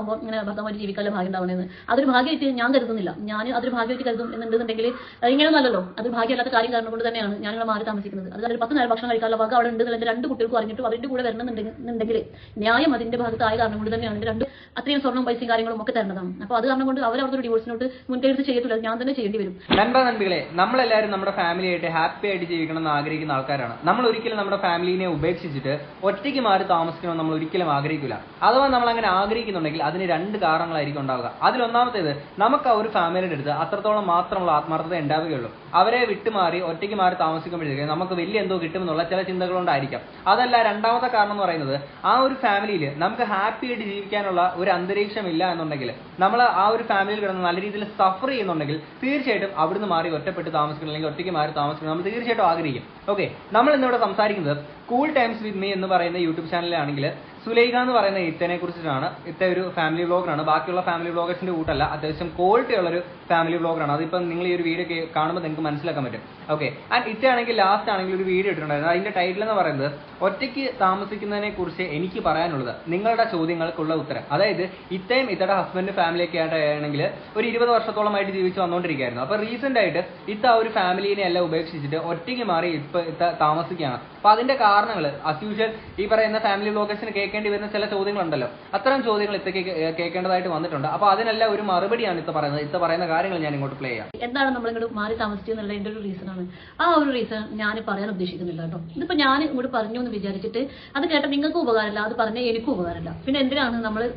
അപ്പോൾ ഇങ്ങനെ ഭർത്താവായിട്ട് ജീവിക്കാനുള്ള ഭാഗ്യം ഉണ്ടാവണമെന്ന് അതൊരു ഭാഗ്യമായിട്ട് ഞാൻ കരുതുന്നില്ല. ഞാൻ അതൊരു ഭാഗ്യമായിട്ട് കരുതും എന്നുണ്ടെന്നുണ്ടെങ്കിൽ ഇങ്ങനെയൊന്നല്ലല്ലോ. അത് ഭാഗ്യമല്ലാത്ത കാര്യം കാരണം കൊണ്ട് തന്നെയാണ് ഞാൻ ഇവിടെ മാറി താമസിക്കുന്നത്. അത് ഒരു പത്ത് നേരം ഭക്ഷണം കഴിക്കാനുള്ള ഭാഗം അവിടെ ഉണ്ട് രണ്ട് കുട്ടികൾക്ക് അറിഞ്ഞിട്ടും അവരുടെ കൂടെ വരണമെന്നുണ്ടെങ്കിൽ ന്യായം അതിന്റെ ഭാഗത്തായ കാരണം കൊണ്ട് തന്നെയാണ് രണ്ട് അത്രയും സ്വർണം പൈസയും കാര്യങ്ങളും ഒക്കെ തരണതാണ് അപ്പോൾ അത് കാരണം കൊണ്ട് അവർ അവിടുത്തെ ഡിവോഴ്സിനോട്ട് മുൻകരുത്ത് ചെയ്യത്തില്ല. ഞാൻ തന്നെ ചെയ്യേണ്ടി വരും. നൻപ നൻപികളെ നമ്മളെല്ലാവരും നമ്മുടെ ഫാമിലിയായിട്ട് ഹാപ്പി ആയിട്ട് ജീവിക്കണം എന്ന് ആഗ്രഹിക്കുന്ന ആൾക്കാരാണ്. നമ്മൾ ഒരിക്കലും നമ്മുടെ ഫാമിലിനെ ഉപേക്ഷിച്ചിട്ട് ഒറ്റയ്ക്ക് മാറി താമസിക്കണം നമ്മൾ ഒരിക്കലും ആഗ്രഹിക്കില്ല അഥവാ നമ്മൾ അങ്ങനെ ആഗ്രഹിക്കുന്നുണ്ടെങ്കിൽ അതിന് രണ്ട് കാരണങ്ങളായിരിക്കും ഉണ്ടാവുക. അതിലൊന്നാമത്തേത് നമുക്ക് ആ ഒരു ഫാമിലിയുടെ അടുത്ത് അത്രത്തോളം മാത്രമുള്ള ആത്മാർത്ഥത ഉണ്ടാവുകയുള്ളൂ. അവരെ വിട്ടുമാറി ഒറ്റയ്ക്ക് മാറി താമസിക്കുമ്പോഴത്തേക്ക് നമുക്ക് വലിയ എന്തോ കിട്ടുമെന്നുള്ള ചില ചിന്തകളുണ്ടായിരിക്കാം അതല്ല രണ്ടാമത്തെ കാരണം എന്ന് പറയുന്നത് ആ ഒരു ഫാമിലിയിൽ നമുക്ക് ഹാപ്പി ആയിട്ട് ജീവിക്കാനുള്ള ഒരു അന്തരീക്ഷം ഇല്ല എന്നുണ്ടെങ്കിൽ നമ്മൾ ആ ഒരു ഫാമിലിയിൽ കിടന്ന് നല്ല രീതിയിൽ സഫർ ചെയ്യുന്നുണ്ടെങ്കിൽ തീർച്ചയായിട്ടും അവിടുന്ന് മാറി ഒറ്റപ്പെട്ട് താമസിക്കണം അല്ലെങ്കിൽ ഒറ്റയ്ക്ക് മാറി താമസിക്കണം നമ്മൾ തീർച്ചയായിട്ടും ആഗ്രഹിക്കും. ഓക്കെ നമ്മൾ ഇന്നിവിടെ സംസാരിക്കുന്നത് കൂൾ ടൈംസ് വിത്ത് മീ എന്ന് പറയുന്ന യൂട്യൂബ് ചാനലിലാണെങ്കിൽ സുലൈഖ എന്ന് പറയുന്ന ഇത്തനെ കുറിച്ചിട്ടാണ്. ഇത്ത ഒരു ഫാമിലി ബ്ലോഗറാണ് ബാക്കിയുള്ള ഫാമിലി ബ്ലോഗേഴ്സിന്റെ കൂട്ടല്ല. അത്യാവശ്യം ക്വാളിറ്റി ഉള്ള ഒരു ഫാമിലി ബ്ലോഗറാണ് അതിപ്പം നിങ്ങൾ ഈ ഒരു വീഡിയോ കാണുമ്പോൾ നിങ്ങൾക്ക് മനസ്സിലാക്കാൻ പറ്റും. ഓക്കെ ആൻഡ് ഇത്ത ആണെങ്കിൽ ലാസ്റ്റ് ആണെങ്കിൽ ഒരു വീഡിയോ ഇട്ടിട്ടുണ്ടായിരുന്നു. അതിന്റെ ടൈറ്റിൽ എന്ന് പറയുന്നത് ഒറ്റയ്ക്ക് താമസിക്കുന്നതിനെ കുറിച്ച് എനിക്ക് പറയാനുള്ളത് നിങ്ങളുടെ ചോദ്യങ്ങൾക്കുള്ള ഉത്തരം. അതായത് ഇത്തയും ഇത്തയുടെ ഹസ്ബൻഡ് ഫാമിലിയൊക്കെ ആയിട്ടാണെങ്കിൽ ഒരു ഇരുപത് വർഷത്തോളമായിട്ട് ജീവിച്ച് വന്നുകൊണ്ടിരിക്കുകയായിരുന്നു അപ്പൊ റീസെന്റ് ആയിട്ട് ഇത്ത ആ ഒരു ഫാമിലിനെ എല്ലാം ഉപേക്ഷിച്ചിട്ട് ഒറ്റയ്ക്ക് മാറി ഇപ്പൊ ഇത്ത താമസിക്കുകയാണ്. അപ്പൊ അതിന്റെ കാരണങ്ങൾ അസ് യൂഷ്വൽ ഈ പറയുന്ന ഫാമിലി വ്ളോഗേഴ്സിന് കേൾക്കേണ്ടി വരുന്ന ചില ചോദ്യങ്ങളുണ്ടല്ലോ. അത്തരം ചോദ്യങ്ങൾ ഇത്തക്ക് കേ- കേൾക്കേണ്ടതായിട്ട് വന്നിട്ടുണ്ട്. അപ്പൊ അതിനെല്ലാം ഒരു മറുപടിയാണ് ഇത്ത പറയുന്നത്. ഇത്ത പറയുന്ന കാര്യങ്ങൾ ഞാൻ ഇങ്ങോട്ട് പ്ലേ ചെയ്യാം. എന്താണ് നമ്മൾ ഇങ്ങോട്ട് മാറി താമസിച്ചത് എന്നുള്ളതിന്റെ ഒരു റീസൺ ആണ്. ആ ഒരു റീസൺ ഞാൻ പറയാൻ ഉദ്ദേശിക്കുന്നില്ല കേട്ടോ. ഇതിപ്പോ ഞാൻ ഇങ്ങോട്ട് പറഞ്ഞു എന്ന് വിചാരിച്ചിട്ട് അത് കേട്ട നിങ്ങൾക്ക് ഉപകാരമില്ല അത് പറഞ്ഞാൽ എനിക്കും ഉപകാരമില്ല. പിന്നെ എന്തിനാണ് നമ്മൾ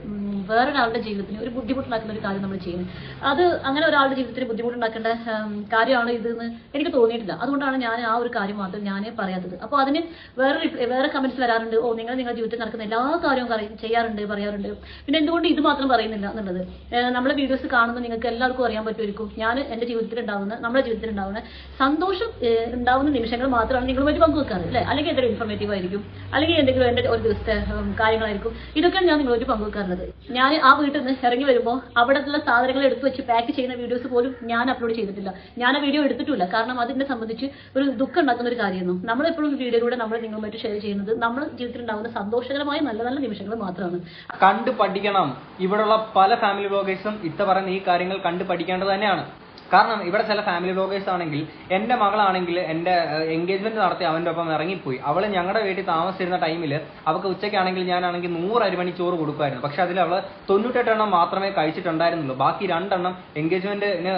വേറൊരാളുടെ ജീവിതത്തിന് ഒരു ബുദ്ധിമുട്ടുണ്ടാക്കുന്ന ഒരു കാര്യം നമ്മൾ ചെയ്യുന്നത്. അത് അങ്ങനെ ഒരാളുടെ ജീവിതത്തിന് ബുദ്ധിമുട്ടുണ്ടാക്കേണ്ട കാര്യമാണ് ഇതെന്ന് എനിക്ക് തോന്നിയിട്ടില്ല. അതുകൊണ്ടാണ് ഞാൻ ആ ഒരു കാര്യം മാത്രം ഞാൻ പറയാത്തത്. അപ്പോൾ അതിന് വേറെ വേറെ കമന്റ്സ് വരാറുണ്ട്. ഓ നിങ്ങൾ നിങ്ങളുടെ ജീവിതത്തിൽ നടക്കുന്ന എല്ലാ കാര്യവും ചെയ്യാറുണ്ട് പറയാറുണ്ട്. പിന്നെ എന്തുകൊണ്ട് ഇത് മാത്രം പറയുന്നില്ല എന്നുള്ളത്? നമ്മുടെ വീഡിയോസ് കാണുന്ന നിങ്ങൾക്ക് എല്ലാവർക്കും അറിയാൻ പറ്റുമായിരിക്കും. ഞാൻ എന്റെ ജീവിതത്തിൽ ഉണ്ടാവുന്ന നമ്മുടെ ജീവിതത്തിൽ ഉണ്ടാവുന്ന സന്തോഷം ഉണ്ടാവുന്ന നിമിഷങ്ങൾ മാത്രമാണ് നിങ്ങളുമായിട്ട് പങ്കുവെക്കാറ് അല്ലേ? അല്ലെങ്കിൽ എന്തെങ്കിലും ഇൻഫർമേറ്റീവ് ആയിരിക്കും. അല്ലെങ്കിൽ എന്തെങ്കിലും എന്റെ ഒരു ദിവസത്തെ കാര്യങ്ങളായിരിക്കും. ഇതൊക്കെയാണ് ഞാൻ നിങ്ങളോട് പങ്കുവെക്കാറുള്ളത്. ഞാൻ ആ വീട്ടിൽ നിന്ന് ഇറങ്ങി വരുമ്പോൾ അവിടെയുള്ള സാധനങ്ങൾ എടുത്തു വെച്ച് പാക്ക് ചെയ്യുന്ന വീഡിയോസ് പോലും ഞാൻ അപ്ലോഡ് ചെയ്തിട്ടില്ല. ഞാൻ ആ വീഡിയോ എടുത്തിട്ടില്ല കാരണം അതിനെ സംബന്ധിച്ച് ഒരു ദുഃഖം ഉണ്ടാക്കുന്ന ഒരു കാര്യമായിരുന്നു നമ്മളെപ്പോഴും വീഡിയോയിലൂടെ നമ്മൾ നിങ്ങളുമായിട്ട് ഷെയർ ചെയ്യുന്നത് നമ്മൾ ജീവിതത്തിൽ ഉണ്ടാകുന്ന സന്തോഷകരമായ നല്ല നല്ല നിമിഷങ്ങൾ മാത്രമാണ്. കണ്ടു പഠിക്കണം. ഇവിടെയുള്ള പല ഫാമിലി വ്ലോഗേഴ്സും ഇത്ത പറയുന്ന ഈ കാര്യങ്ങൾ കണ്ടു പഠിക്കേണ്ടത് തന്നെയാണ്. കാരണം ഇവിടെ ചില ഫാമിലി ബ്ലോഗേഴ്സ് ആണെങ്കിൽ എന്റെ മകളാണെങ്കിൽ എന്റെ എൻഗേജ്മെന്റ് നടത്തി അവന്റെ ഒപ്പം ഇറങ്ങിപ്പോയി. അവൾ ഞങ്ങളുടെ വീട്ടിൽ താമസിച്ചിരുന്ന ടൈമിൽ അവൾക്ക് ഉച്ചയ്ക്കാണെങ്കിൽ ഞാനാണെങ്കിൽ നൂറ് അരിമണി ചോറ് കൊടുക്കുമായിരുന്നു. പക്ഷെ അതിൽ അവൾ തൊണ്ണൂറ്റെട്ടെണ്ണം മാത്രമേ കഴിച്ചിട്ടുണ്ടായിരുന്നുള്ളൂ. ബാക്കി രണ്ടെണ്ണം എൻഗേജ്മെന്റിന്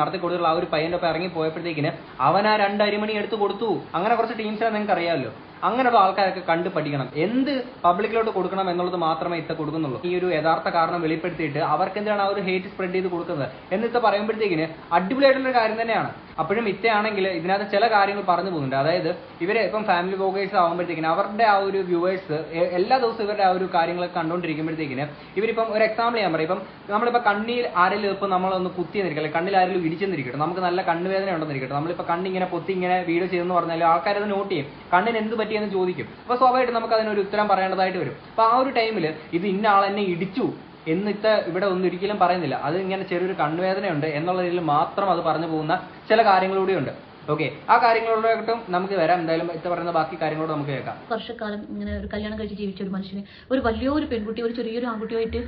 നടത്തി കൊടുത്തുള്ള ആ ഒരു പയ്യന്റെ ഒപ്പം ഇറങ്ങി പോയപ്പോഴത്തേക്കിന് അവൻ ആ രണ്ട് അരിമണി എടുത്ത് കൊടുത്തു. അങ്ങനെ കുറച്ച് ടീംസിനെ നിങ്ങൾക്ക് അറിയാമല്ലോ അങ്ങനെയുള്ള ആൾക്കാരൊക്കെ കണ്ടു പഠിക്കണം. എന്ത് പബ്ലിക്കിലോട്ട് കൊടുക്കണം എന്നുള്ളത് മാത്രമേ ഇത്ത കൊടുക്കുന്നുള്ളൂ. ഈ ഒരു യഥാർത്ഥ കാരണം വെളിപ്പെടുത്തിയിട്ട് അവർക്ക് എന്തിനാണ് ആ ഒരു ഹേറ്റ് സ്പ്രെഡ് ചെയ്ത് കൊടുക്കുന്നത്? എന്നിട്ട് പറയുമ്പോഴത്തേക്കിന് അടിപൊളിയായിട്ടുള്ള കാര്യം തന്നെയാണ്. അപ്പോഴും ഇത്തയാണെങ്കിൽ ഇതിനകത്ത് ചില കാര്യങ്ങൾ പറഞ്ഞു പോകുന്നുണ്ട്. അതായത് ഇവരെ ഇപ്പം ഫാമിലി ബോഗേഴ്സ് ആകുമ്പോഴത്തേക്കിന് അവരുടെ ആ ഒരു വ്യൂവേഴ്സ് എല്ലാ ദിവസവും ഇവരുടെ ആ ഒരു കാര്യങ്ങളൊക്കെ കണ്ടുകൊണ്ടിരിക്കുമ്പോഴത്തേക്കിന് ഇവരിപ്പം ഒരു എക്സാമ്പിൾ ഞാൻ പറയും. ഇപ്പം നമ്മളിപ്പോൾ കണ്ണിൽ ആരെങ്കിലും ഇപ്പം നമ്മളൊന്ന് കുത്തി അല്ലെങ്കിൽ കണ്ണിൽ ആരെങ്കിലും ഇടിച്ചെന്നിരിക്കട്ടെ നമുക്ക് നല്ല കണ്ണുവേദന ഉണ്ടെന്നിരിക്കട്ടെ നമ്മളിപ്പോൾ കണ്ണിങ്ങനെ പൊത്തി ഇങ്ങനെ വീഡിയോ ചെയ്തെന്ന് പറഞ്ഞാൽ ആൾക്കാരത് നോട്ട് ചെയ്യും. കണ്ണിന് എന്ത് പറ്റിയെന്ന് ചോദിക്കും. അപ്പോൾ സ്വാഭാവികമായിട്ട് നമുക്ക് അതിനൊരു ഉത്തരം പറയേണ്ടതായിട്ട് വരും. അപ്പോൾ ആ ഒരു ടൈമിൽ ഇത് ഇന്ന ആൾ എന്നെ ഇടിച്ചു എന്നിട്ട് ഇവിടെ ഒന്നും ഒരിക്കലും പറയുന്നില്ല. അത് ഇങ്ങനെ ചെറിയൊരു കണ്ണുവേദനയുണ്ട് എന്നുള്ള രീതിയിൽ മാത്രം അത് പറഞ്ഞു പോകുന്ന ചില കാര്യങ്ങളൂടെയുണ്ട് ഓക്കെ ആ കാര്യങ്ങളോടൊട്ടും നമുക്ക് വരാം. എന്തായാലും ഇത്ത പറയുന്ന ബാക്കി കാര്യങ്ങളോട് നമുക്ക് കേൾക്കാം. വർഷക്കാലം ഇങ്ങനെ ഒരു കല്യാണം കഴിച്ച് ജീവിച്ച ഒരു മനുഷ്യന് ഒരു വലിയൊരു പെൺകുട്ടി ഒരു ചെറിയൊരു ആൺകുട്ടിയായിട്ട്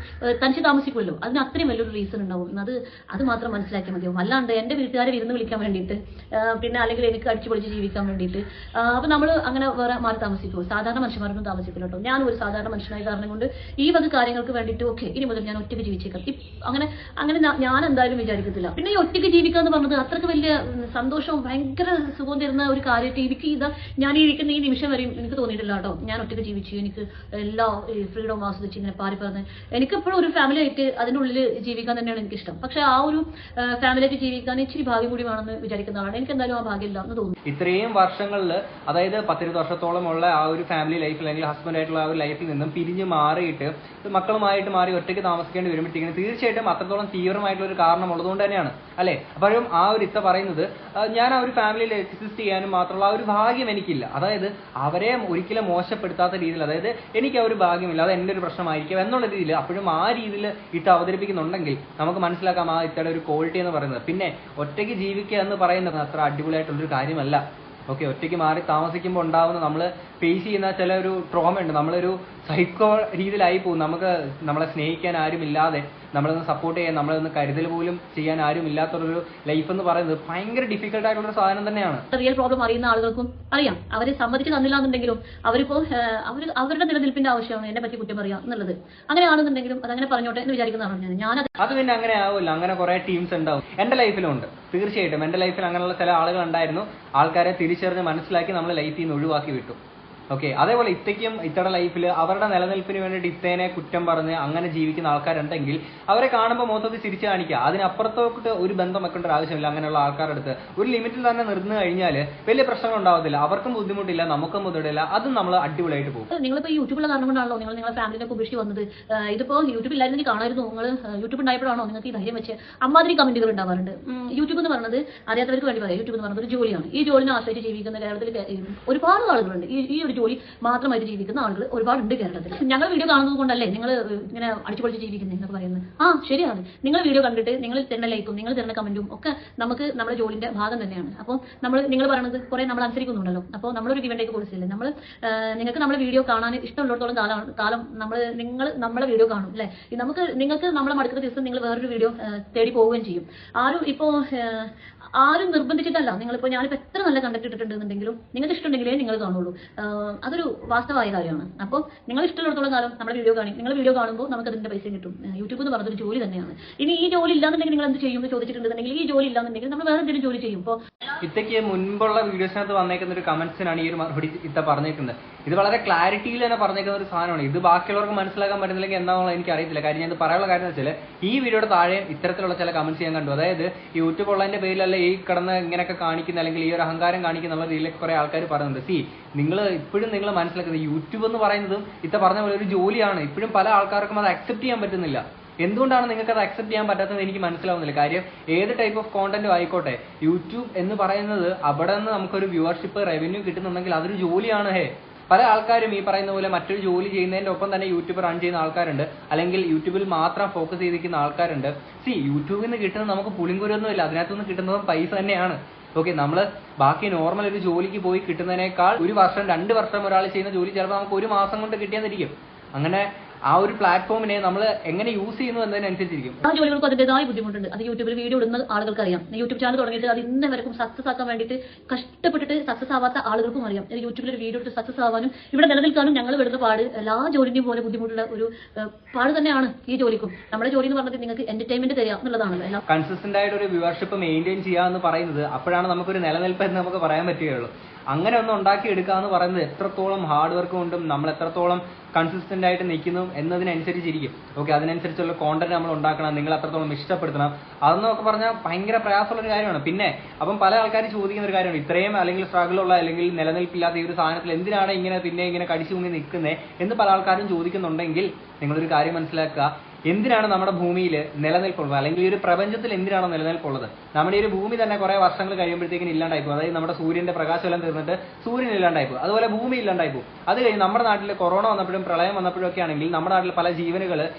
തനിച്ച് താമസിക്കുമല്ലോ? അതിന് അത്രയും വലിയൊരു റീസൺ ഉണ്ടാവും. അത് അത് മാത്രം മനസ്സിലാക്കിയാൽ മതിയാവും അല്ലാണ്ട് എന്റെ വീട്ടുകാരെ വിരുന്ന് വിളിക്കാൻ വേണ്ടിയിട്ട് പിന്നെ അല്ലെങ്കിൽ എനിക്ക് അടിച്ചു പൊളിച്ച് ജീവിക്കാൻ വേണ്ടിയിട്ട്. അപ്പൊ നമ്മൾ അങ്ങനെ വേറെ മാറി താമസിക്കുമോ സാധാരണ മനുഷ്യന്മാരൊന്നും താമസിക്കില്ല കേട്ടോ ഞാൻ ഒരു സാധാരണ മനുഷ്യനായ കാരണം കൊണ്ട് ഈ വക കാര്യങ്ങൾക്ക് വേണ്ടിയിട്ട് ഓക്കെ ഇനി മുതൽ ഞാൻ ഒറ്റയ്ക്ക് ജീവിച്ചേക്കാം. അങ്ങനെ അങ്ങനെ ഞാൻ എന്തായാലും വിചാരിക്കത്തില്ല. പിന്നെ ഈ ഒറ്റയ്ക്ക് ജീവിക്കുക എന്ന് പറഞ്ഞത് അത്രയ്ക്ക് വലിയ സന്തോഷവും ഭയങ്കര സുഖം തരുന്ന ഒരു കാര്യമായിട്ട് എനിക്ക് ഇതാ ഞാൻ ഇരിക്കുന്ന ഈ നിമിഷം വരെയും എനിക്ക് തോന്നിയിട്ടില്ല കേട്ടോ. ഞാൻ ഒറ്റയ്ക്ക് ജീവിച്ചു. എനിക്ക് എല്ലാ ഫ്രീഡം ആസ്വദിച്ച് ഇങ്ങനെ പാറി പറഞ്ഞ് എനിക്കെപ്പോഴും ഒരു ഫാമിലി ആയിട്ട് അതിന്റെ ഉള്ളിൽ ജീവിക്കാൻ തന്നെയാണ് എനിക്കിഷ്ടം. പക്ഷെ ആ ഒരു ഫാമിലി ആയിട്ട് ജീവിക്കാൻ ഇച്ചിരി ഭാഗ്യം കൂടി വേണമെന്ന് വിചാരിക്കുന്ന ആളാണ്. എനിക്ക് എന്തായാലും ആ ഭാഗ്യമില്ല എന്ന് തോന്നുന്നു. ഇത്രയും വർഷങ്ങളിൽ അതായത് പത്തിരുപത് വർഷത്തോളമുള്ള ആ ഒരു ഫാമിലി ലൈഫിൽ അല്ലെങ്കിൽ ഹസ്ബൻഡ് ആയിട്ടുള്ള ആ ഒരു ലൈഫിൽ നിന്നും പിരിഞ്ഞ് മാറിയിട്ട് മക്കളുമായിട്ട് മാറി ഒറ്റയ്ക്ക് താമസിക്കേണ്ടി വരുമ്പോഴത്തേക്കും തീർച്ചയായിട്ടും അത്രത്തോളം തീവ്രമായിട്ടുള്ള ഒരു കാരണം ഉള്ളതുകൊണ്ട് തന്നെയാണ്. അല്ലെ? അപ്പോഴും ആ ഒരു ഇത്ത പറയുന്നത് ഞാൻ ആ ഒരു ഫാമിലിയിൽ എക്സിസ്റ്റ് ചെയ്യാനും മാത്രമുള്ള ആ ഒരു ഭാഗ്യം എനിക്കില്ല. അതായത് അവരെ ഒരിക്കലും മോശപ്പെടുത്താത്ത രീതിയിൽ അതായത് എനിക്ക് ആ ഒരു ഭാഗ്യമില്ല അത് എന്റെ ഒരു പ്രശ്നമായിരിക്കും എന്നുള്ള രീതിയിൽ അപ്പോഴും ആ രീതിയിൽ ഇട്ട് അവതരിപ്പിക്കുന്നുണ്ടെങ്കിൽ നമുക്ക് മനസ്സിലാക്കാം ആ ഇത്തയുടെ ഒരു ക്വാളിറ്റി എന്ന് പറയുന്നത്. പിന്നെ ഒറ്റയ്ക്ക് ജീവിക്കുക എന്ന് പറയുന്നത് അത്ര അടിപൊളിയായിട്ടുള്ളൊരു കാര്യമല്ല. ഓക്കെ ഒറ്റയ്ക്ക് മാറി താമസിക്കുമ്പോൾ ഉണ്ടാവുന്ന നമ്മൾ ഫേസ് ചെയ്യുന്ന ചില ഒരു ട്രോമ ഉണ്ട്. നമ്മളൊരു സൈക്കോ രീതിയിലായി പോകും. നമുക്ക് നമ്മളെ സ്നേഹിക്കാൻ ആരുമില്ലാതെ നമ്മളൊന്ന് സപ്പോർട്ട് ചെയ്യാൻ നമ്മളൊന്ന് കരുതൽ പോലും ചെയ്യാൻ ആരും ഇല്ലാത്തൊരു ലൈഫ് എന്ന് പറയുന്നത് ഭയങ്കര ഡിഫിക്കൽട്ട് ആയിട്ടുള്ള ഒരു സാധനം തന്നെയാണ്. റിയൽ പ്രോബ്ലം അറിയുന്ന ആളുകൾക്കും അറിയാം. അവരെ സമ്മതിച്ച് തന്നില്ല എന്നുണ്ടെങ്കിലും അവരിപ്പോ അവർ അവരുടെ നിലനിൽപ്പിന്റെ ആവശ്യമാണ് എന്നെ പറ്റി കുറ്റം പറയാം എന്നുള്ളത്. അങ്ങനെ ആണെന്നുണ്ടെങ്കിലും അതങ്ങനെ പറഞ്ഞോട്ടെ എന്ന് വിചാരിക്കുന്നതാണ് ഞാൻ. അത് പിന്നെ അങ്ങനെ ആവില്ല. അങ്ങനെ കുറെ ടീംസ് ഉണ്ടാവും. എന്റെ ലൈഫിലും ഉണ്ട്. തീർച്ചയായിട്ടും എന്റെ ലൈഫിൽ അങ്ങനെയുള്ള ചില ആളുകൾ ഉണ്ടായിരുന്നു. ആൾക്കാരെ തിരിച്ചറിഞ്ഞ് മനസ്സിലാക്കി നമ്മൾ ലൈഫിൽ നിന്ന് ഒഴിവാക്കി വിട്ടു. ഓക്കെ അതേപോലെ ഇത്തയ്ക്കും ഇത്തയുടെ ലൈഫിൽ അവരുടെ നിലനിൽപ്പിന് വേണ്ടിയിട്ട് ഇത്തേനെ കുറ്റം പറഞ്ഞ് അങ്ങനെ ജീവിക്കുന്ന ആൾക്കാരുണ്ടെങ്കിൽ അവരെ കാണുമ്പോൾ മൊത്തത്തിൽ തിരിച്ചു കാണിക്കുക അതിനപ്പുറത്തോട്ട് ഒരു ബന്ധം വെക്കേണ്ട ആവശ്യമില്ല. അങ്ങനെയുള്ള ആൾക്കാരുടെ അടുത്ത് ഒരു ലിമിറ്റിൽ തന്നെ നിർന്നു കഴിഞ്ഞാൽ വലിയ പ്രശ്നങ്ങൾ ഉണ്ടാവത്തില്ല. അവർക്കും ബുദ്ധിമുട്ടില്ല നമുക്കും ബുദ്ധിമുട്ടില്ല അതും നമ്മൾ അടിപൊളിയായിട്ട് പോകും. നിങ്ങളിപ്പോൾ യൂട്യൂബുള്ള കാരണം കൊണ്ടാണല്ലോ നിങ്ങൾ നിങ്ങളുടെ ഫാമിലിനെ ഉപേക്ഷിച്ച് വന്നത്. ഇതിപ്പോൾ ഇതിപ്പോ യൂട്യൂബ് ഇല്ലായിരുന്നെങ്കിൽ കാണായിരുന്നു. നിങ്ങൾ യൂട്യൂബ് ഉണ്ടായപ്പോഴാണോ നിങ്ങൾക്ക് ഈ ധൈര്യം വെച്ച് അമ്മാതിരി കമന്റുകൾ ഉണ്ടാവാറുണ്ട്. യൂട്യൂബ് എന്ന് പറയുന്നത് അറിയാത്തവർക്ക് വേണ്ടി പറയാം. യൂട്യൂബ് എന്ന് പറയുന്നത് ഒരു ജോലിയാണ്. ഈ ജോലിനെ ആശ്രയിച്ച് ജീവിക്കുന്ന കേരളത്തിൽ ഒരുപാട് ആളുകളുണ്ട്. ഈ ഒരു ജോലി മാത്രമായിട്ട് ജീവിക്കുന്ന ആളുകൾ ഒരുപാടുണ്ട് കേരളത്തിൽ. ഞങ്ങൾ വീഡിയോ കാണുന്നത് കൊണ്ടല്ലേ നിങ്ങൾ ഇങ്ങനെ അടിച്ചുപൊളിച്ച് ജീവിക്കുന്നത് എന്നൊക്കെ പറയുന്നത്. ആ ശരിയാണ്. നിങ്ങൾ വീഡിയോ കണ്ടിട്ട് നിങ്ങൾ തരുന്ന ലൈക്കും നിങ്ങൾ തരുന്ന കമന്റും ഒക്കെ നമുക്ക് നമ്മുടെ ജോലിന്റെ ഭാഗം തന്നെയാണ്. അപ്പോൾ നമ്മൾ നിങ്ങൾ പറയുന്നത് കുറെ നമ്മൾ അനുസരിക്കുന്നുണ്ടല്ലോ. അപ്പോൾ നമ്മളൊരു ഇവന്റേക്ക് പോളിസിയില്ലേ? നമ്മൾ നിങ്ങൾക്ക് നമ്മുടെ വീഡിയോ കാണാൻ ഇഷ്ടമുള്ളിടത്തോളം കാലം കാലം നമ്മൾ നിങ്ങൾ നമ്മളെ വീഡിയോ കാണും അല്ലേ? നമുക്ക് നിങ്ങൾക്ക് നമ്മളെ മടുക്കുന്ന ദിവസം നിങ്ങൾ വേറൊരു വീഡിയോ തേടി പോവുകയും ചെയ്യും. ആരും ഇപ്പോൾ ആരും നിർബന്ധിച്ചിട്ടല്ല. നിങ്ങളിപ്പോൾ ഞാനിപ്പോൾ എത്ര നല്ല കണ്ടക്ട് ഇട്ടിട്ടുണ്ടെന്നുണ്ടെങ്കിലും നിങ്ങൾക്ക് ഇഷ്ടമുണ്ടെങ്കിലേ നിങ്ങൾ കാണുള്ളൂ. അതൊരു വാസ്തവമായ കാര്യമാണ്. അപ്പോൾ നിങ്ങൾ ഇഷ്ടമുള്ളിടത്തോളം കാലം നമ്മുടെ വീഡിയോ കാണി നിങ്ങൾ വീഡിയോ കാണുമ്പോൾ നമുക്ക് അതിന്റെ പൈസ കിട്ടും. യൂട്യൂബ് എന്ന് പറഞ്ഞൊരു ജോലി തന്നെയാണ്. ഇനി ഈ ജോലി ഇല്ലാന്നുണ്ടെങ്കിൽ നിങ്ങൾ എന്ത് ചെയ്യും എന്ന് ചോദിച്ചിട്ടുണ്ടെങ്കിൽ ഈ ജോലി ഇല്ലാന്നുണ്ടെങ്കിൽ നമ്മൾ വേറെ എന്തെങ്കിലും ജോലി ചെയ്യും. ഇപ്പോൾ ഇത്തയ്ക്ക് മുൻപുള്ള വീഡിയോസിനകത്ത് വന്നേക്കുന്ന ഒരു കമന്റ്സിനാണ് ഈ ഒരു മറുപടി ഇത്ത പറഞ്ഞേക്കുന്നത്. ഇത് വളരെ ക്ലാരിറ്റിയിൽ തന്നെ പറഞ്ഞേക്കുന്ന ഒരു സാധനമാണ്. ഇത് ബാക്കിയുള്ളവർക്ക് മനസ്സിലാക്കാൻ പറ്റുന്നില്ലെങ്കിൽ എന്താണെന്നുള്ള എനിക്ക് അറിയത്തില്ല. കാര്യം ഞാൻ പറയാനുള്ള കാര്യം എന്ന് വെച്ചാൽ ഈ വീഡിയോയുടെ താഴെ ഇത്തരത്തിലുള്ള ചില കമന്റ്സ് ഞാൻ കണ്ടു. അതായത് യൂട്യൂബ് ഉള്ളതിന്റെ പേരിലല്ല ഈ കിടന്ന് ഇങ്ങനെയൊക്കെ കാണിക്കുന്ന അല്ലെങ്കിൽ ഈ ഒരു അഹങ്കാരം കാണിക്കുന്ന രീതിയിലേക്ക് കുറെ ആൾക്കാർ പറയുന്നുണ്ട്. സി നിങ്ങൾ ഇപ്പോഴും നിങ്ങൾ മനസ്സിലാക്കുന്നത്. യൂട്യൂബ് എന്ന് പറയുന്നത് ഇത്ത പറഞ്ഞ പോലെ ഒരു ജോലിയാണ്. ഇപ്പോഴും പല ആൾക്കാർക്കും അത് അക്സെപ്റ്റ് ചെയ്യാൻ പറ്റുന്നില്ല. എന്തുകൊണ്ടാണ് നിങ്ങൾക്ക് അത് അക്സെപ്റ്റ് ചെയ്യാൻ പറ്റാത്തത് എനിക്ക് മനസ്സിലാവുന്നില്ല. കാര്യം ഏത് ടൈപ്പ് ഓഫ് കോണ്ടന്റും ആയിക്കോട്ടെ. യൂട്യൂബ് എന്ന് പറയുന്നത് അവിടെ നിന്ന് നമുക്കൊരു വ്യൂവർഷിപ്പ് റവന്യൂ കിട്ടുന്നുണ്ടെങ്കിൽ അതൊരു ജോലിയാണ് ഹേ. പല ആൾക്കാരും ഈ പറയുന്ന പോലെ മറ്റൊരു ജോലി ചെയ്യുന്നതിന്റെ ഒപ്പം തന്നെ യൂട്യൂബ് റൺ ചെയ്യുന്ന ആൾക്കാരുണ്ട്. അല്ലെങ്കിൽ യൂട്യൂബിൽ മാത്രം ഫോക്കസ് ചെയ്തിരിക്കുന്ന ആൾക്കാരുണ്ട്. സി യൂട്യൂബിൽ നിന്ന് കിട്ടുന്നത് നമുക്ക് പുളിങ്കുരൊന്നും ഇല്ല അതിനകത്തുനിന്ന് കിട്ടുന്നതും പൈസ തന്നെയാണ്. ഓക്കെ നമ്മൾ ബാക്കി നോർമൽ ഒരു ജോലിക്ക് പോയി കിട്ടുന്നതിനേക്കാൾ ഒരു വർഷം രണ്ട് വർഷം ഒരാൾ ചെയ്യുന്ന ജോലി ചിലപ്പോൾ നമുക്ക് ഒരു മാസം കൊണ്ട് കിട്ടിയെന്നിരിക്കും. അങ്ങനെ ആ ഒരു പ്ലാറ്റ്ഫോമിനെ നമ്മൾ എങ്ങനെ യൂസ് ചെയ്യുന്നു എന്നതിനനുസരിച്ചിരിക്കും. ആ ജോലികൾക്ക് അതിന്റെതായ ബുദ്ധിമുട്ടുണ്ട്. അത് യൂട്യൂബിൽ വീഡിയോ ഇടുന്ന ആളുകൾക്ക് അറിയാം യൂട്യൂബ് ചാനൽ തുടങ്ങിയിട്ട് അത് ഇന്നേ വരെക്കും സക്സസ് ആക്കാൻ വേണ്ടിയിട്ട് കഷ്ടപ്പെട്ടിട്ട് സക്സസ് ആവാത്ത ആളുകൾക്കും അറിയാം. യൂട്യൂബിൽ ഒരു വീഡിയോ ഇട്ട് സക്സസ് ആവാനും ഇവിടെ നിലനിൽക്കാനും ഞങ്ങൾ വിടുന്ന പാട് എല്ലാ ജോലിന്റെയും പോലെ ബുദ്ധിമുട്ടുള്ള ഒരു പാട് തന്നെയാണ് ഈ ജോലിക്കും. നമ്മുടെ ജോലി എന്ന് പറഞ്ഞിട്ട് നിങ്ങൾക്ക് എന്റർടൈൻമെന്റ് തരിക എന്നുള്ളതാണല്ലോ. കൺസിസ്റ്റന്റ് ആയിട്ട് ഒരു വ്യൂവർഷിപ്പ് മെയിന്റെയിൻ ചെയ്യാന്ന് എന്ന് പറയുന്നത് അപ്പോഴാണ് നമുക്കൊരു നിലനിൽപ്പ് എന്ന് നമുക്ക് പറയാൻ പറ്റുകയുള്ളൂ. അങ്ങനെ ഒന്ന് ഉണ്ടാക്കി എടുക്കുക എന്ന് പറയുന്നത് എത്രത്തോളം ഹാർഡ് വർക്ക് കൊണ്ടും നമ്മൾ എത്രത്തോളം കൺസിസ്റ്റന്റ് ആയിട്ട് നിൽക്കുന്നു എന്നതിനനുസരിച്ചിരിക്കും. ഓക്കെ അതിനനുസരിച്ചുള്ള കോണ്ടന്റ് നമ്മൾ ഉണ്ടാക്കണം നിങ്ങൾ എത്രത്തോളം ഇഷ്ടപ്പെടുത്തണം. അതെന്നൊക്കെ പറഞ്ഞാൽ ഭയങ്കര പ്രയാസമുള്ള ഒരു കാര്യമാണ്. പിന്നെ അപ്പം പല ആൾക്കാരും ചോദിക്കുന്ന ഒരു കാര്യമാണ് ഇത്രയും അല്ലെങ്കിൽ സ്ട്രഗിൾ ഉള്ള അല്ലെങ്കിൽ നിലനിൽപ്പില്ലാത്ത ഈ ഒരു സാധനത്തിൽ എന്തിനാണ് ഇങ്ങനെ പിന്നെ ഇങ്ങനെ കടിച്ചു മുങ്ങി നിൽക്കുന്നത് എന്ന് പല ആൾക്കാരും ചോദിക്കുന്നുണ്ടെങ്കിൽ നിങ്ങളൊരു കാര്യം മനസ്സിലാക്കുക. എന്തിനാണ് നമ്മുടെ ഭൂമിയിൽ നിലനിൽപ്പുള്ളത്? അല്ലെങ്കിൽ ഈ ഒരു പ്രപഞ്ചത്തിൽ എന്തിനാണ് നിലനിൽപ്പുള്ളത്? നമ്മുടെ ഈ ഒരു ഭൂമി തന്നെ കുറെ വർഷങ്ങൾ കഴിയുമ്പോഴത്തേക്കും ഇല്ലാണ്ടായി പോകും. അതായത് നമ്മുടെ സൂര്യന്റെ പ്രകാശം എല്ലാം തീർന്നിട്ട് സൂര്യൻ ഇല്ലാണ്ടായി പോകും. അതുപോലെ ഭൂമി ഇല്ലാണ്ടായി പോകും. അത് കഴിഞ്ഞ് നമ്മുടെ നാട്ടിൽ കൊറോണ വന്നപ്പോഴും പ്രളയം വന്നപ്പോഴും ഒക്കെ ആണെങ്കിൽ നമ്മുടെ നാട്ടിൽ പല ജീവനുകൾ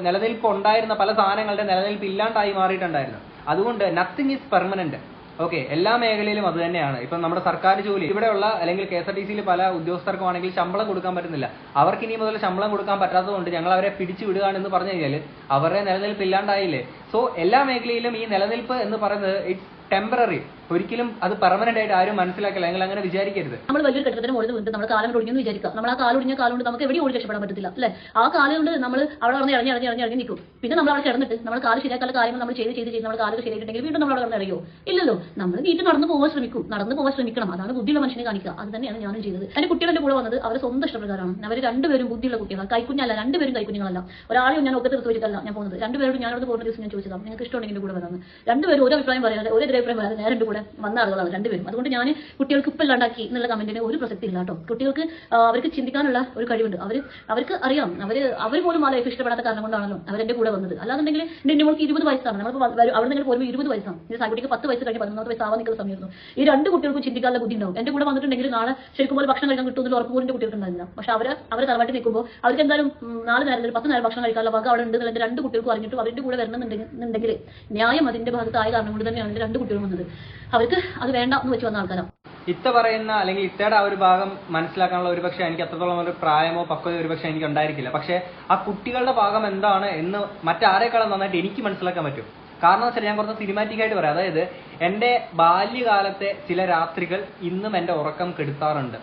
നിലനിൽപ്പ് ഉണ്ടായിരുന്ന പല സാധനങ്ങളുടെ നിലനിൽപ്പ് ഇല്ലാണ്ടായി മാറിയിട്ടുണ്ടായിരുന്നു. അതുകൊണ്ട് നത്തിങ് ഈസ് പെർമനന്റ് ഓക്കെ എല്ലാ മേഖലയിലും അത് തന്നെയാണ്. ഇപ്പം നമ്മുടെ സർക്കാർ ജോലി ഇവിടെയുള്ള അല്ലെങ്കിൽ കെ എസ് ആർ ടി സിയിൽ പല ഉദ്യോഗസ്ഥർക്കും ആണെങ്കിൽ ശമ്പളം കൊടുക്കാൻ പറ്റുന്നില്ല. അവർക്ക് ഇനി മുതൽ ശമ്പളം കൊടുക്കാൻ പറ്റാത്തതുകൊണ്ട് ഞങ്ങൾ അവരെ പിടിച്ചു വിടുകയാണെന്ന് പറഞ്ഞു കഴിഞ്ഞാൽ അവരുടെ നിലനിൽപ്പ് ഇല്ലാണ്ടായില്ലേ? സോ എല്ലാ മേഖലയിലും ഈ നിലനിൽപ്പ് എന്ന് പറയുന്നത് ഇറ്റ്സ് ടെമ്പററി ഒരിക്കലും അത് പെർമനന്റ് ആയിട്ട് ആരും മനസ്സിലാക്കില്ല. നിങ്ങൾ അങ്ങനെ വിചാരിക്കരുത്. നമ്മൾ വലിയൊരു കെട്ടിടത്തിന് മുകളിൽ വീണിട്ട് നമ്മൾ കാലം ഒടിഞ്ഞെന്ന് വിചാരിക്കാം നമ്മൾ ആ കാലം ഒടിഞ്ഞ കാലം കൊണ്ട് നമുക്ക് എവിടെ ഓടി രക്ഷപ്പെടാൻ പറ്റത്തില്ല അല്ലേ? ആ കാലം കൊണ്ട് നമ്മൾ അവിടെ ഇറങ്ങി ഇറങ്ങി ഇറങ്ങി ഇറങ്ങി നിൽക്കും. പിന്നെ നമ്മൾ അവിടെ കിടന്നിട്ട് നമ്മൾ കാൽ ശരിയാക്കാനുള്ള കാര്യങ്ങൾ നമ്മൾ ചെയ്ത് ചെയ്ത് ചെയ്ത് നമ്മൾ കാലുകൾ ശരിയായിട്ടുണ്ടെങ്കിൽ വീണ്ടും നമ്മൾ അവിടെ അറിയോ ഇല്ലല്ലോ. നമ്മൾ വീട്ടിൽ നടന്നു പോകാൻ ശ്രമിക്കും. നടന്നു പോകാൻ ശ്രമിക്കണം. അതാണ് ബുദ്ധിയുള്ള മനുഷ്യനെ കാണിക്കുക. അത് തന്നെയാണ് ഞാനും ചെയ്തത്. എന്റെ കുട്ടികളുടെ കൂടെ വന്നത് അവർ സ്വന്തം ഇഷ്ടപ്രകാരമാണ്. അവർ രണ്ടുപേരും ബുദ്ധിയുള്ള കുട്ടികളാണ്. കൈക്കുഞ്ഞല്ല രണ്ടുപേരും കൈക്കുഞ്ഞുങ്ങളല്ല. ഒരാളെയും ഞാൻ ഒക്കെ തീർത്ത് വെച്ചിട്ടല്ല ഞാൻ പോകുന്നത്. രണ്ടുപേരോട് ഞാൻ പോകുന്ന ദിവസം ഞാൻ ചോദിച്ചതാണ് നിങ്ങൾക്ക് ഇഷ്ടമുണ്ടെങ്കിൽ കൂടെ വരാമെന്ന്. രണ്ടുപേരും ഒരു അഭിപ്രായം പറയാതെ ഒരു എതിരഭിപ്രായം അഭിപ്രായം നേരെ എന്റെ കൂടെ വന്ന ആളുകളാണ് രണ്ടുപേരും. അതുകൊണ്ട് ഞാൻ കുട്ടികൾക്ക് ഉപ്പ് ഇല്ലാണ്ടാക്കി എന്നുള്ള കമന്റിന് ഒരു പ്രസക്തി ഇല്ല കേട്ടോ. കുട്ടികൾക്ക് അവർക്ക് ചിന്തിക്കാനുള്ള ഒരു കഴിവുണ്ട്. അവർ അവർക്ക് അറിയാം. അവർ അവർ പോലും ആ ലൈഫ് ഇഷ്ടപ്പെടാത്ത കാരണം കൊണ്ടാണല്ലോ അവരെന്റെ കൂടെ വന്നത്. അല്ലാന്നുണ്ടെങ്കിൽ എന്റെ മോൾക്ക് ഇരുപത് വയസ്സാണ്. നമ്മൾ അവിടെ നിങ്ങൾ പോലും ഇരുപത് വയസ്സാണ്. എന്റെ സാകുട്ടിക്ക് പത്ത് വയസ്സ് കഴിഞ്ഞ പതിനൊന്നാമത്തെ വയസ്സ് ആവാൻ നിൽക്കുന്ന സമയമായിരുന്നു. ഈ രണ്ട് കുട്ടികൾക്കും ചിന്തിക്കാനുള്ള ബുദ്ധി ഉണ്ടാവും എന്റെ കൂടെ വന്നിട്ടുണ്ടെങ്കിൽ നാളെ ശരിക്കും പോലെ ഭക്ഷണം കഴിക്കാൻ കിട്ടുമെന്ന് ഉറപ്പ് പോലും കുട്ടികൾക്കുണ്ടായിരുന്നില്ല പക്ഷെ അവർ അവർ തറവാട്ടിൽ നിൽക്കുമ്പോൾ അവർക്ക് എന്തായാലും നാല് നേരം പത്ത് നേരം ഭക്ഷണം കഴിക്കാനുള്ള വക അവിടെ ഉണ്ട് എന്നുള്ള രണ്ട് കുട്ടികൾക്ക് അറിഞ്ഞിട്ടും അവരുടെ കൂടെ വരണമെന്നുണ്ടെങ്കിൽ ന്യായം അതിന്റെ ഭാഗത്തായ കാരണം കൊണ്ട് തന്നെയാണ് എന്റെ രണ്ട് കുട്ടികളും വന്നത്. അവർക്ക് അത് വേണ്ട എന്ന് വെച്ച് വന്ന ആൾക്കാരാണ് ഇത്ത പറയുന്ന അല്ലെങ്കിൽ ഇത്തയുടെ ആ ഒരു ഭാഗം മനസ്സിലാക്കാനുള്ള ഒരു പക്ഷേ എനിക്ക് അത്രത്തോളം ഒരു പ്രായമോ പക്വതയോ ഒരു പക്ഷേ എനിക്ക് ഉണ്ടായിരിക്കില്ല. പക്ഷെ ആ കുട്ടികളുടെ ഭാഗം എന്താണ് എന്ന് മറ്റാരേക്കാളും നന്നായിട്ട് എനിക്ക് മനസ്സിലാക്കാൻ പറ്റും. കാരണം വെച്ചാൽ ഞാൻ കുറച്ച് സിനിമാറ്റിക് ആയിട്ട് പറയാം. അതായത് എന്റെ ബാല്യകാലത്തെ ചില രാത്രികൾ ഇന്നും എന്റെ ഉറക്കം കെടുത്താറുണ്ട്.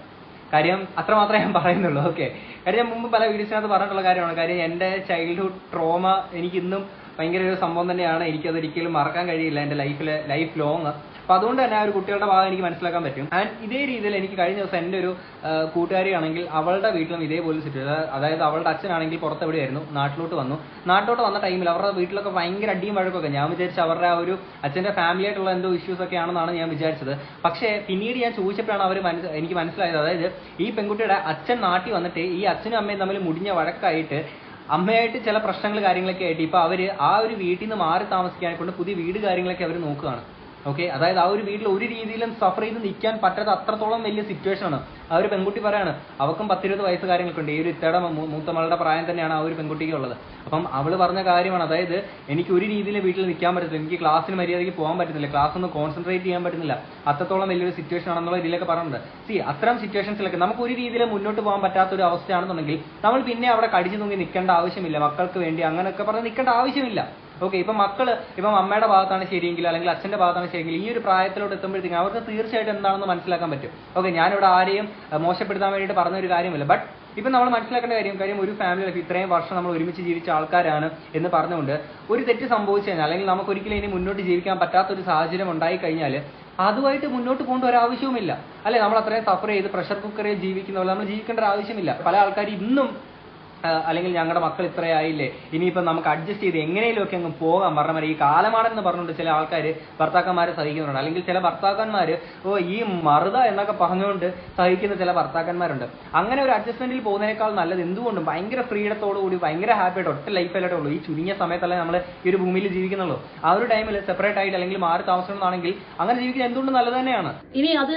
കാര്യം അത്രമാത്രമേ ഞാൻ പറയുന്നുള്ളൂ. ഓക്കെ. കാര്യം ഞാൻ മുമ്പ് പല വീഡിയോസിനകത്ത് പറഞ്ഞിട്ടുള്ള കാര്യമാണ്. കാര്യം എന്റെ ചൈൽഡ്ഹുഡ് ട്രോമ എനിക്ക് ഇന്നും ഭയങ്കര ഒരു സംഭവം തന്നെയാണ്. എനിക്കത് ഒരിക്കലും മറക്കാൻ കഴിയില്ല എന്റെ ലൈഫിൽ ലൈഫ് ലോങ്. അപ്പൊ അതുകൊണ്ട് തന്നെ ആ ഒരു കുട്ടികളുടെ ഭാഗം എനിക്ക് മനസ്സിലാക്കാൻ പറ്റും. ആൻഡ് ഇതേ രീതിയിൽ എനിക്ക് കഴിഞ്ഞ ദിവസം എന്റെ ഒരു കൂട്ടുകാരിയാണെങ്കിൽ അവളുടെ വീട്ടിലും ഇതേപോലെ സിറ്റുവേഷൻ അതായത് അവളുടെ അച്ഛനാണെങ്കിൽ പുറത്തെവിടെയായിരുന്നു? നാട്ടിലോട്ട് വന്നു. നാട്ടിലോട്ട് വന്ന ടൈമിൽ അവരുടെ വീട്ടിലൊക്കെ ഭയങ്കര അടിയും വഴക്കൊക്കെ. ഞാൻ വിചാരിച്ചു അവരുടെ ആ ഒരു അച്ഛന്റെ ഫാമിലി ആയിട്ടുള്ള എന്തോ ഇഷ്യൂസ് ഒക്കെ ആണെന്നാണ് ഞാൻ വിചാരിച്ചത്. പക്ഷേ പിന്നീട് ഞാൻ ചോദിച്ചപ്പോഴാണ് അവർ എനിക്ക് മനസ്സിലായത്. അതായത് ഈ പെൺകുട്ടിയുടെ അച്ഛൻ നാട്ടിൽ വന്നിട്ട് ഈ അച്ഛനും അമ്മയും തമ്മിൽ മുടിഞ്ഞ വഴക്കായിട്ട് അമ്മയായിട്ട് ചില പ്രശ്നങ്ങൾ കാര്യങ്ങളൊക്കെ ആയിട്ട് ഇപ്പൊ അവർ ആ ഒരു വീട്ടിൽ നിന്ന് മാറി താമസിക്കാനെ കൊണ്ട് പുതിയ വീട് കാര്യങ്ങളൊക്കെ അവർ നോക്കുകയാണ്. ഓക്കെ അതായത് ആ ഒരു വീട്ടിൽ ഒരു രീതിയിലും സഫർ ചെയ്ത് നിൽക്കാൻ പറ്റാത്ത അത്രത്തോളം വലിയ സിറ്റുവേഷൻ ആണ്. ആ ഒരു പെൺകുട്ടി പറയാണ് അവക്കും പത്തിരുപത് വയസ്സ് കാര്യങ്ങളൊക്കെ ഉണ്ട് ഈ ഒരു ഇത്തയുടെ മൂത്തമകളുടെ പ്രായം തന്നെയാണ് ആ ഒരു പെൺകുട്ടിക്ക് ഉള്ളത് അപ്പം അവൾ പറഞ്ഞ കാര്യമാണ് അതായത് എനിക്ക് ഒരു രീതിയിൽ വീട്ടിൽ നിൽക്കാൻ പറ്റത്തില്ല. എനിക്ക് ക്ലാസ്സിന് മര്യാദയ്ക്ക് പോകാൻ പറ്റുന്നില്ല ക്ലാസ് ഒന്ന് കോൺസെൻട്രേറ്റ് ചെയ്യാൻ പറ്റുന്നില്ല. അത്രത്തോളം വലിയൊരു സിറ്റുവേഷൻ ആണെന്നുള്ള രീതിയിലൊക്കെ പറഞ്ഞിട്ടുണ്ട് സി അത്തരം സിറ്റുവേഷൻസിലൊക്കെ നമുക്ക് ഒരു രീതിയിൽ മുന്നോട്ട് പോകാൻ പറ്റാത്ത ഒരു അവസ്ഥയാണെന്നുണ്ടെങ്കിൽ നമ്മൾ പിന്നെ അവിടെ കടിച്ചു തൂങ്ങി നിൽക്കേണ്ട ആവശ്യമില്ല. മക്കൾക്ക് വേണ്ടി അങ്ങനെയൊക്കെ പറഞ്ഞ് നിൽക്കേണ്ട ആവശ്യമില്ല. ഓക്കെ ഇപ്പം മക്കൾ ഇപ്പം അമ്മയുടെ ഭാഗത്താണ് ശരിയെങ്കിൽ അല്ലെങ്കിൽ അച്ഛന്റെ ഭാഗത്താണ് ശരിയെങ്കിൽ ഈ ഒരു പ്രായത്തിലോട്ട് എത്തുമ്പോഴത്തേക്കും അവർക്ക് തീർച്ചയായിട്ടും എന്താണെന്ന് മനസ്സിലാക്കാൻ പറ്റും. ഓക്കെ ഞാനിവിടെ ആരെയും മോശപ്പെടുത്താൻ വേണ്ടിയിട്ട് പറഞ്ഞ ഒരു കാര്യമില്ല. ബട്ട് ഇപ്പം നമ്മൾ മനസ്സിലാക്കേണ്ട കാര്യം കാര്യം ഒരു ഫാമിലി ലൈഫ് ഇത്രയും വർഷം നമ്മൾ ഒരുമിച്ച് ജീവിച്ച ആൾക്കാരാണ് എന്ന് പറഞ്ഞുകൊണ്ട് ഒരു തെറ്റ് സംഭവിച്ചു കഴിഞ്ഞാൽ അല്ലെങ്കിൽ നമുക്ക് ഒരിക്കലും ഇനി മുന്നോട്ട് ജീവിക്കാൻ പറ്റാത്ത ഒരു സാഹചര്യം ഉണ്ടായി കഴിഞ്ഞാൽ അതുമായിട്ട് മുന്നോട്ട് പോകേണ്ട ഒരു ആവശ്യവുമില്ല. അല്ലെ? നമ്മൾ അത്രയും സഫർ ചെയ്ത് പ്രഷർ കുക്കറിൽ ജീവിക്കുന്നവർ നമ്മൾ ജീവിക്കേണ്ട ഒരു ആവശ്യമില്ല. പല ആൾക്കാർ ഇന്നും അല്ലെങ്കിൽ ഞങ്ങളുടെ മക്കൾ ഇത്രയായില്ലേ ഇനിയിപ്പം നമുക്ക് അഡ്ജസ്റ്റ് ചെയ്ത് എങ്ങനെയൊക്കെ അങ്ങ് പോകാം. പറഞ്ഞ ഈ കാലമാണെന്ന് പറഞ്ഞുകൊണ്ട് ചില ആൾക്കാർ ഭർത്താക്കന്മാരെ സഹിക്കുന്നുണ്ട്. അല്ലെങ്കിൽ ചില ഭർത്താക്കന്മാർ ഓ ഈ മറുത എന്നൊക്കെ പറഞ്ഞുകൊണ്ട് സഹിക്കുന്ന ചില ഭർത്താക്കന്മാരുണ്ട്. അങ്ങനെ ഒരു അഡ്ജസ്റ്റ്മെന്റിൽ പോകുന്നതിനേക്കാൾ നല്ലത് എന്തുകൊണ്ടും ഭയങ്കര ഫ്രീഡത്തോടു കൂടി ഭയങ്കര ഹാപ്പി ആയിട്ട് ഒറ്റ ലൈഫായിട്ടേ ഉള്ളൂ. ഈ ചുരുങ്ങിയ സമയത്തല്ലേ നമ്മൾ ഈ ഒരു ഭൂമിയിൽ ജീവിക്കുന്നുള്ളൂ. ആ ഒരു ടൈമിൽ സെപ്പറേറ്റ് ആയിട്ട് അല്ലെങ്കിൽ മാറി താമസിക്കണമെന്നാണെങ്കിൽ അങ്ങനെ ജീവിക്കുന്നത് എന്തുകൊണ്ടും നല്ലത് തന്നെയാണ്. ഇനി അത്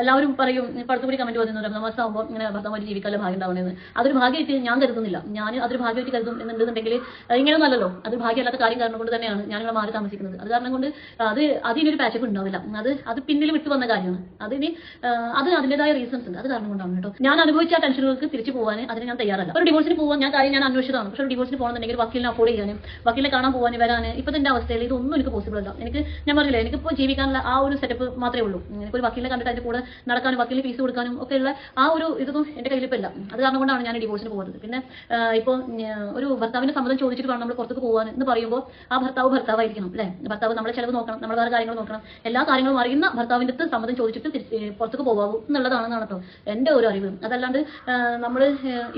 എല്ലാവരും പറയും ഇപ്പൊ കൂടി കമന്റ് വന്നിരുന്നു നമ്മൾ ഇങ്ങനെ ഭർത്താവായിട്ട് ജീവിക്കാനുള്ള ഭാഗ്യം ഉണ്ടാവണമെന്ന് അതൊരു ഭാഗ്യമായിട്ട് ഞാൻ കരുതുന്നില്ല. ഞാൻ അതൊരു ഭാഗ്യമായിട്ട് കരുതും എന്നുണ്ടെന്നുണ്ടെങ്കിൽ ഏഹ്, ഇങ്ങനെയൊന്നല്ലല്ലോ അതൊരു ഭാഗ്യമല്ലാത്ത കാര്യം കാരണം കൊണ്ട് തന്നെയാണ് ഞാൻ ഇവിടെ മാറി താമസിക്കുന്നത്. അത് കാരണം കൊണ്ട് അത് അതിനൊരു പാച്ചപ്പ് ഉണ്ടാവില്ല. അത് അത് പിന്നിൽ വിട്ടു വന്ന കാര്യമാണ്. അതിന് അത് അതിന്റെതായ റീസൺസ് ഉണ്ട്. അത് കാരണം കൊണ്ടാണ് കേട്ടോ. ഞാൻ അനുഭവിച്ച ആ ടെൻഷനുകൾക്ക് തിരിച്ചു പോകാൻ അതിന് ഞാൻ തയ്യാറല്ല. ഒരു ഡിവോഴ്സിന് പോകാൻ ഞാൻ കാര്യം ഞാൻ അന്വേഷിച്ചതാണ്. പക്ഷേ ഒരു ഡിവോഴ്സിന് പോകണമെന്നുണ്ടെങ്കിൽ വക്കീലിനെ അഫോർഡ് ചെയ്യാനും വക്കീലിനെ കാണാൻ പോകാൻ വരാൻ ഇപ്പോഴത്തെ എന്റെ അവസ്ഥയിൽ ഇതൊന്നും എനിക്ക് പോസിബിൾ അല്ല. എനിക്ക് ഞാൻ പറഞ്ഞില്ല എനിക്കിപ്പോൾ ജീവിക്കാനുള്ള ആ ഒരു സെറ്റപ്പ് മാത്രമേ ഉള്ളൂ. എനിക്ക് ഒരു വക്കീലിനെ കണ്ടിട്ട് അതിന്റെ കൂടെ നടക്കാനും വക്കീലിന് ഫീസ് കൊടുക്കാനും ഒക്കെ ഉള്ള ആ ഒരു ഇതൊന്നും എന്റെ കയ്യിൽ ഇല്ല. അത് കാരണം കൊണ്ടാണ് ഞാൻ ഡിവോഴ്സിന് പോകുന്നത് പിന്നെ ഇപ്പോൾ ഒരു ഭർത്താവിന്റെ സമ്മതം ചോദിച്ചിട്ട് വേണം നമ്മൾ പുറത്തേക്ക് പോകാൻ എന്ന് പറയുമ്പോൾ ആ ഭർത്താവ് ഭർത്താവായിരിക്കണം അല്ലേ? ഭർത്താവ് നമ്മളെ ചിലവ് നോക്കണം നമ്മൾ വേറെ കാര്യങ്ങൾ നോക്കണം. എല്ലാ കാര്യങ്ങളും അറിയുന്ന ഭർത്താവിന്റെ അടുത്ത് സമ്മതം ചോദിച്ചിട്ട് പുറത്തേക്ക് പോകാവൂ എന്നുള്ളതാണെന്നാണ് കേട്ടോ എന്റെ ഒരു അറിവ്. അതല്ലാണ്ട് നമ്മൾ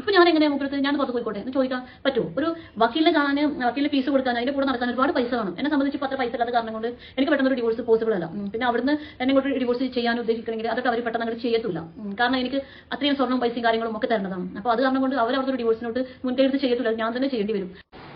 ഇപ്പൊ ഞാൻ എങ്ങനെ മുപ്പത്തി ഞാൻ പുറത്ത് പോയിക്കോട്ടെ എന്ന് ചോദിക്കാൻ പറ്റുമോ ഒരു വക്കീലിനെ കാണാൻ വക്കീലിന് ഫീസ് കൊടുക്കാൻ അതിന്റെ കൂടെ നടക്കാൻ ഒരുപാട് പൈസ വേണം. എന്നെ സംബന്ധിച്ച് അത്ര പൈസ ഇല്ലാത്ത കാരണം കൊണ്ട് എനിക്ക് പെട്ടെന്ന് ഒരു ഡിവോഴ്സ് പോസിബിൾ അല്ല. പിന്നെ അവിടുന്ന് എന്നെ കൊണ്ട് ഡിവോഴ്സ് ചെയ്യാൻ ഉദ്ദേശിക്കണമെങ്കിൽ അതൊക്കെ അവർ പെട്ടെന്ന് അങ്ങനെ ചെയ്യത്തില്ല കാരണം എനിക്ക് അത്രയും സ്വർണം പൈസയും കാര്യങ്ങളും ഒക്കെ തരേണ്ടതാണ്. അപ്പോൾ അത് കാരണം കൊണ്ട് അവർ അവിടുത്തെ ഒരു ഡിവോഴ്സിനോട്ട് മുൻകൈ എടുത്ത് ചെയ്യത്തില്ല ഞാൻ തന്നെ ചെയ്യേണ്ടി വരും.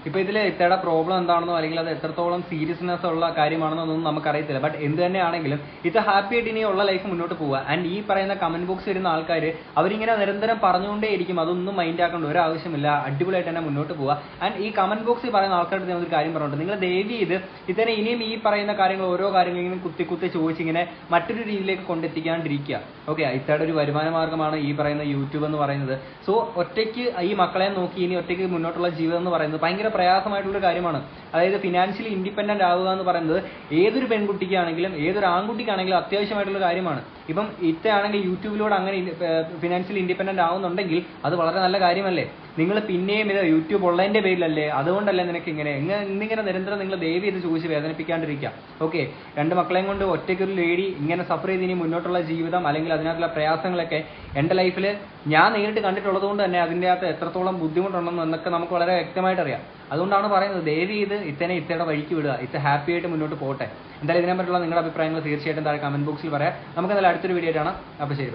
ഇപ്പൊ ഇതിൽ ഇത്തയുടെ പ്രോബ്ലം എന്താണെന്നോ അല്ലെങ്കിൽ അത് എത്രത്തോളം സീരിയസ്നെസ് ഉള്ള കാര്യമാണെന്നോ ഒന്നും നമുക്കറിയത്തില്ല. ബട്ട് എന്ത് തന്നെയാണെങ്കിലും ഇത് ഹാപ്പി ആയിട്ട് ഇനി ഉള്ള ലൈഫ് മുന്നോട്ട് പോവുക. ആൻഡ് ഈ പറയുന്ന കമന്റ് ബോക്സ് വരുന്ന ആൾക്കാർ അവരിങ്ങനെ നിരന്തരം പറഞ്ഞുകൊണ്ടേയിരിക്കും. അതൊന്നും മൈൻഡ് ആക്കേണ്ട ഒരു ആവശ്യമില്ല. അടിപൊളിയായിട്ട് തന്നെ മുന്നോട്ട് പോവുക. ആൻഡ് ഈ കമന്റ് ബോക്സിൽ പറയുന്ന ആൾക്കാരുടെ ഞാൻ ഒരു കാര്യം പറഞ്ഞിട്ടുണ്ട് നിങ്ങൾ ദയവ് ചെയ്ത് ഇതന്നെ ഇനിയും ഈ പറയുന്ന കാര്യങ്ങൾ ഓരോ കാര്യങ്ങളെങ്കിലും കുത്തി കുത്തി ചോദിച്ചിങ്ങനെ മറ്റൊരു രീതിയിലേക്ക് കൊണ്ടെത്തിക്കാണ്ടിരിക്കുക. ഓക്കെ ഇത്തയുടെ ഒരു വരുമാന മാർഗമാണ് ഈ പറയുന്ന യൂട്യൂബ് എന്ന് പറയുന്നത്. സോ ഒറ്റയ്ക്ക് ഈ മക്കളെ നോക്കി ഇനി ഒറ്റയ്ക്ക് മുന്നോട്ടുള്ള ജീവിതം എന്ന് പറയുന്നത് ഭയങ്കര പ്രയാസമായിട്ടുള്ള കാര്യമാണ്. അതായത് ഫിനാൻഷ്യലി ഇൻഡിപെൻഡന്റ് ആവുക എന്ന് പറയുന്നത് ഏതൊരു പെൺകുട്ടിക്കാണെങ്കിലും ഏതൊരു ആൺകുട്ടിക്കാണെങ്കിലും അത്യാവശ്യമായിട്ടുള്ള കാര്യമാണ്. ഇപ്പം ഇത്തയാണെങ്കിൽ യൂട്യൂബിലൂടെ അങ്ങനെ ഫിനാൻഷ്യലി ഇൻഡിപെൻഡന്റ് ആവുന്നുണ്ടെങ്കിൽ അത് വളരെ നല്ല കാര്യമല്ലേ? നിങ്ങൾ പിന്നെയും ഇത് യൂട്യൂബ് ഉള്ളതിന്റെ പേരിലല്ലേ? അതുകൊണ്ടല്ലേ നിനക്ക് ഇങ്ങനെ? ഇന്നിങ്ങനെ നിരന്തരം നിങ്ങൾ ദയവ് ചെയ്ത് ചോദിച്ച് വേദനിപ്പിക്കാണ്ടിരിക്കുക ഓക്കെ രണ്ട് മക്കളെയും കൊണ്ട് ഒറ്റയ്ക്ക് ഒരു ലേഡി ഇങ്ങനെ സഫർ ചെയ്ത് ഇനി മുന്നോട്ടുള്ള ജീവിതം അല്ലെങ്കിൽ അതിനകത്തുള്ള പ്രയാസങ്ങളൊക്കെ എന്റെ ലൈഫിൽ ഞാൻ നേരിട്ട് കണ്ടിട്ടുള്ളത് കൊണ്ട് തന്നെ അതിന്റെ അകത്ത് എത്രത്തോളം ബുദ്ധിമുട്ടുണ്ടെന്ന് എന്നൊക്കെ നമുക്ക് വളരെ വ്യക്തമായിട്ട് അറിയാം. അതുകൊണ്ടാണ് പറയുന്നത് ദേവി ചെയ്ത് ഇത്തനെ ഇത്തയുടെ വഴിക്ക് വിടുക. ഇത്ത ഹാപ്പി ആയിട്ട് മുന്നോട്ട് പോട്ടെ എന്തായാലും ഇതിനെ പറ്റിയുള്ള നിങ്ങളുടെ അഭിപ്രായങ്ങൾ തീർച്ചയായിട്ടും താഴെ കമന്റ് ബോക്സിൽ പറയാം. നമുക്ക് എന്തായാലും അടുത്തൊരു വീഡിയോ ആണ് അപ്പോൾ ശരി